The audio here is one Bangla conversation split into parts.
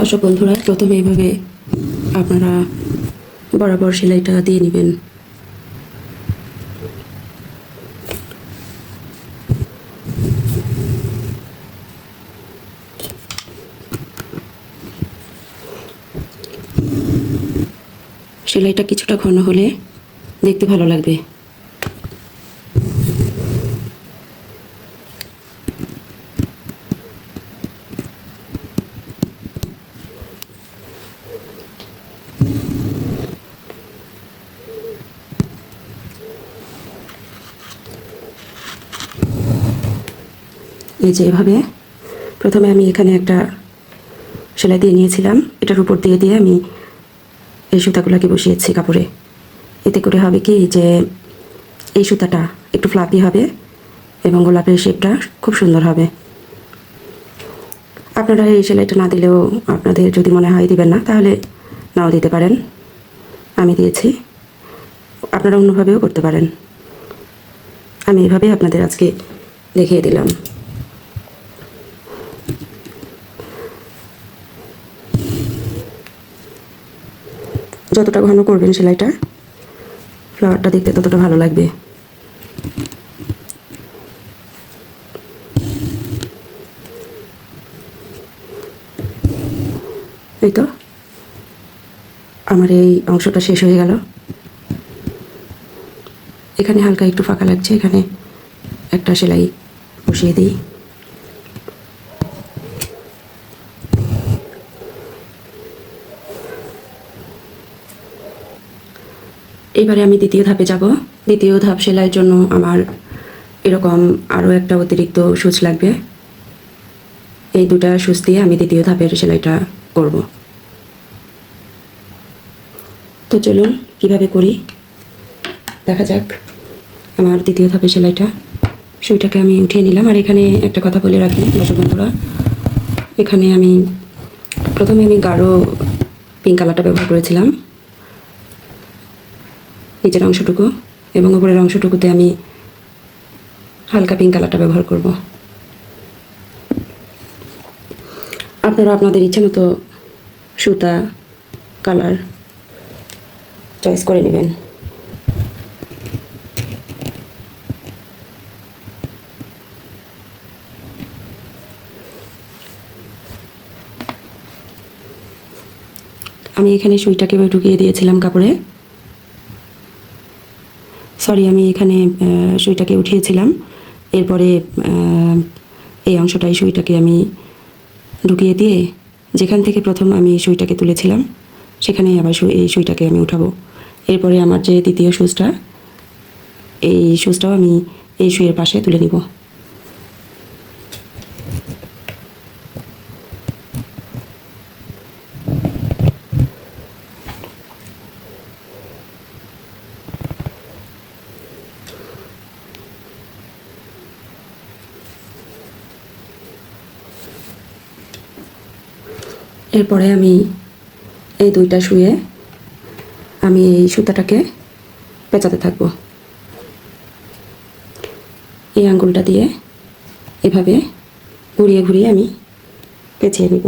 দর্শক বন্ধুরা, প্রথমে এইভাবে আপনারা বরাবর সেলাইটা দিয়ে নেবেন। সেলাইটা কিছুটা ঘন হলে দেখতে ভালো লাগবে। এই যে এভাবে প্রথমে আমি এখানে একটা সেলাই দিয়ে নিয়েছিলাম। এটার উপর দিয়ে দিয়ে আমি এই সুতাগুলোকে বসিয়েছি কাপড়ে। এতে করে হবে কি যে এই সুতাটা একটু ফ্লাপি হবে এবং গোলাপের শেপটা খুব সুন্দর হবে। আপনারা এই সেলাইটা না দিলেও আপনাদের যদি মনে হয় দিবেন না, তাহলে নাও দিতে পারেন। আমি দিয়েছি। আপনারা অন্যভাবেও করতে পারেন। আমি এভাবে আপনাদের আজকে দেখিয়ে দিলাম। যতটা ঘন করবেন সেলাইটা ফ্লাওয়ারটা দেখতে ততটা ভালো লাগবে। এই তো, আমার এই অংশটা শেষ হয়ে গেল। এখানে হালকা একটু ফাঁকা লাগছে, এখানে একটা সেলাই বসিয়ে দিই। এবারে আমি দ্বিতীয় ধাপে যাব। দ্বিতীয় ধাপ সেলাইয়ের জন্য আমার এরকম আরও একটা অতিরিক্ত সুচ লাগবে। এই দুটা সুচ দিয়ে আমি দ্বিতীয় ধাপের সেলাইটা করব। তো চলুন, কীভাবে করি? দেখা যাক আমার দ্বিতীয় ধাপের সেলাইটা। সুইটাকে আমি উঠিয়ে নিলাম। আর এখানে একটা কথা বলে রাখি দর্শক বন্ধুরা এখানে আমি প্রথমে আমি গাঢ় পিঙ্ক কালারটা ব্যবহার করেছিলাম। নিচের অংশটুকু এবং উপরের অংশটুকুতে আমি হালকা পিঙ্ক কালারটা ব্যবহার করব। আপনারা আপনাদের ইচ্ছে মতো সুতা কালার চয়েস করে নেবেন। আমি এখানে সুইটাকে ঢুকিয়ে দিয়েছিলাম কাপড়ে। সরি আমি এখানে সুইটাকে উঠিয়েছিলাম। এরপরে এই অংশটাই সুইটাকে আমি ঢুকিয়ে দিয়ে যেখান থেকে প্রথম আমি সুইটাকে তুলেছিলাম, সেখানেই আবার এই সুইটাকে আমি উঠাবো। এরপরে আমার যে দ্বিতীয় সুজটা এই সুজটাও আমি এই সুইয়ের পাশে তুলে নিব। এরপরে আমি এই দুইটা শুয়ে আমি এই সুতাটাকে পেঁচাতে থাকব। এই আঙ্গুলটা দিয়ে এভাবে ঘুরিয়ে ঘুরিয়ে আমি পেঁচিয়ে নিব।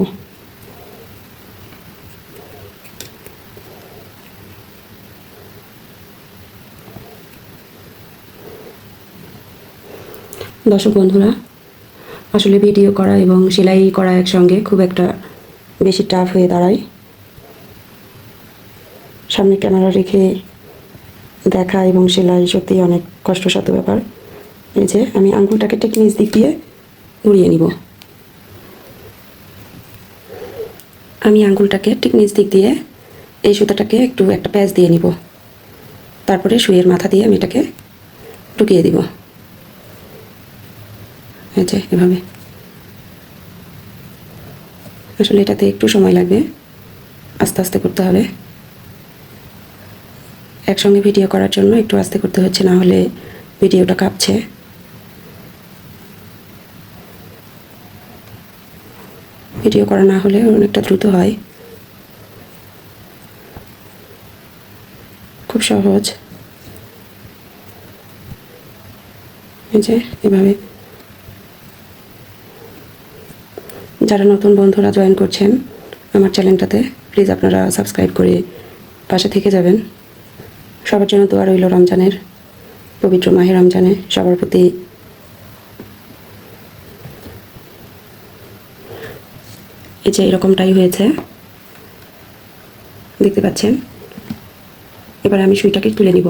দর্শক বন্ধুরা, আসলে ভিডিও করা এবং সেলাই করা একসঙ্গে খুব একটা বেশি টাফ হয়ে দাঁড়ায়। সামনে ক্যামেরা রেখে দেখা এবং সেলাই সত্যি অনেক কষ্টসাধ্য ব্যাপার। এই যে, আমি আঙ্গুলটাকে ঠিক নিচ দিক দিয়ে ঘুরিয়ে নিব। আমি আঙ্গুলটাকে ঠিক নিচ দিক দিয়ে এই সুতাটাকে একটু একটা প্যাচ দিয়ে নিব। তারপরে সুইয়ের মাথা দিয়ে আমি এটাকে ঢুকিয়ে দিব। এই যে, এভাবে। আসলে এটাতে একটু সময় লাগবে। আস্তে আস্তে করতে হবে। একসঙ্গে ভিডিও করার জন্য একটু আস্তে করতে হচ্ছে, না হলে ভিডিওটা কাঁপছে। ভিডিও করা না হলে অনেকটা দ্রুত হয়। খুব সহজ। এই যে, এভাবে যারা নতুন বন্ধুরা জয়েন করছেন আমার চ্যানেলটাতে প্লিজ আপনারা সাবস্ক্রাইব করে পাশে থেকে যাবেন। সবার জন্য দোয়া রইল রমজানের, পবিত্র মাহে রমজানে সবার প্রতি। এই যে এরকমটাই হয়েছে, দেখতে পাচ্ছেন? এবার আমি সুইটাকে তুলে নিব।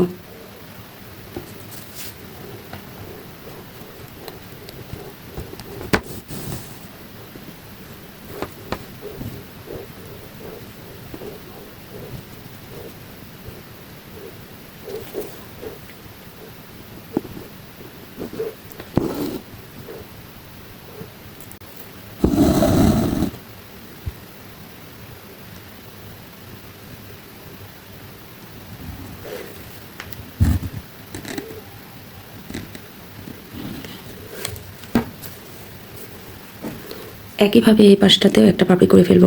একইভাবে এই পাশটাতেও একটা পাপড়ি করে ফেলব।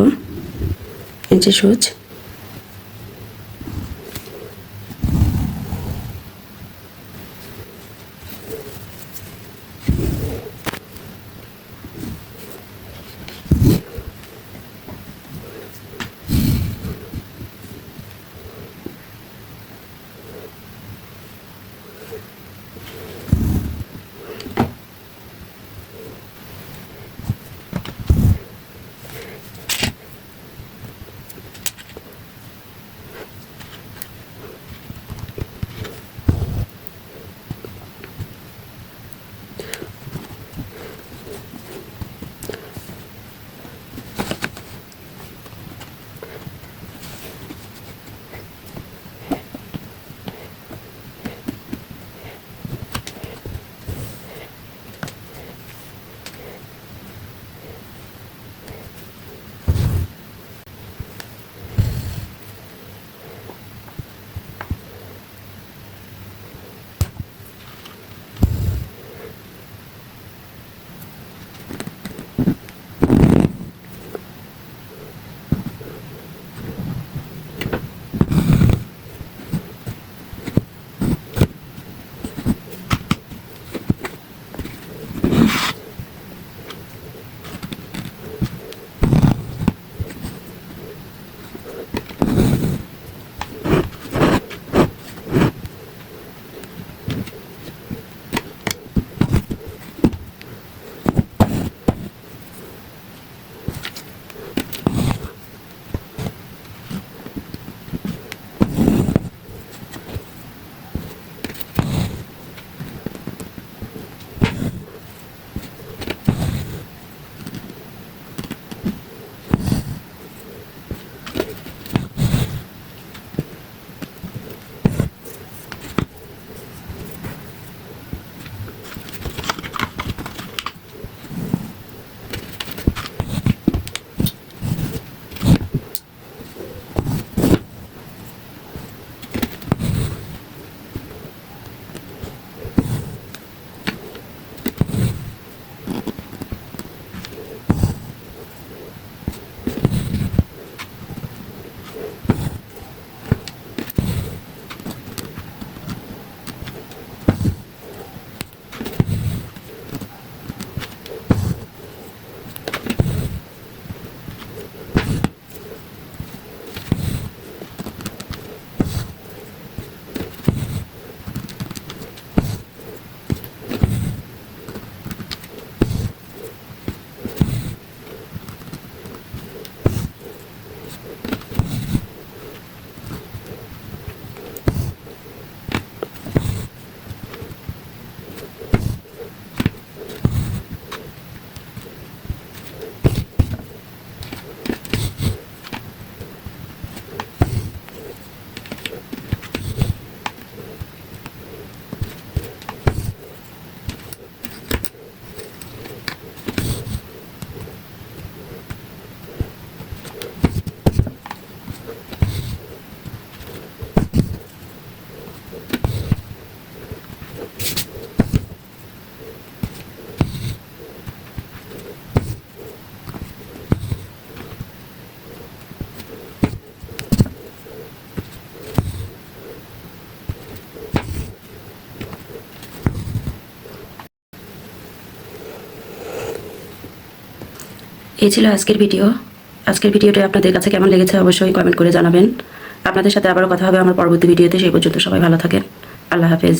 এই যে সুচ। এই ছিল আজকের ভিডিও। আজকের ভিডিওটি আপনাদের কাছে কেমন লেগেছে অবশ্যই কমেন্ট করে জানাবেন। আপনাদের সাথে আবারও কথা হবে আমার পরবর্তী ভিডিওতে, সেই পর্যন্ত সবাই ভালো থাকেন। আল্লাহ হাফেজ।